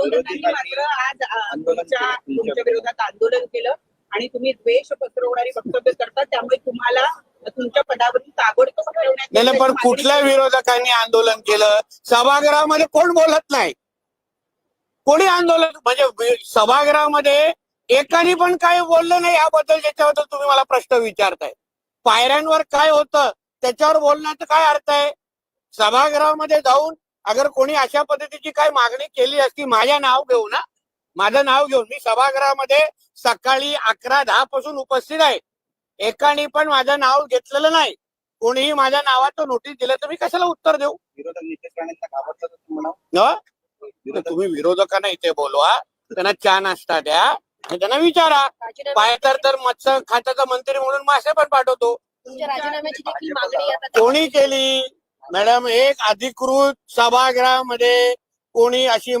आंदोलन केलं, तुमच्या तुमच्या विरोधात आंदोलन केलं आणि तुम्ही द्वेष पसरवणारी वक्तव्य करता त्यामुळे तुम्हाला तुमच्या पदावरून ताबडतोब नाही नाही, पण कुठल्या विरोधकांनी आंदोलन केलं? सभागृहामध्ये कोण बोलत नाही? कोणी आंदोलन म्हणजे वि- सभागृहामध्ये एकाने पण काय बोललं नाही याबद्दल ज्याच्याबद्दल तुम्ही मला प्रश्न विचारताय. पायऱ्यांवर काय होतं? त्याच्यावर बोलण्याचा काय अर्थ आहे? सभागृहामध्ये जाऊन अगर कोणी अशा पद्धतीची काय मागणी केली असती माझ्या नाव घेऊन ना. माझं नाव घेऊन मी सभागृहामध्ये सकाळी अकरा दहा पासून उपस्थित आहे. एकाने पण माझं नाव घेतलेलं नाही. कोणीही माझ्या नावाचं नोटीस दिलं तर मी कशाला उत्तर देऊ? तुम्ही विरोधकांना इथे बोलवा त्यांना चहा नाश्ता द्या आणि त्यांना विचारा. पाय तर मत्स्य खात्याचा मंत्री म्हणून मासे पण पाठवतो. तुमच्या राजीनाम्याची देखील मागणी आता कोणी केली? मॅडम एक अधिकृत सभागृहामध्ये कोणी अशी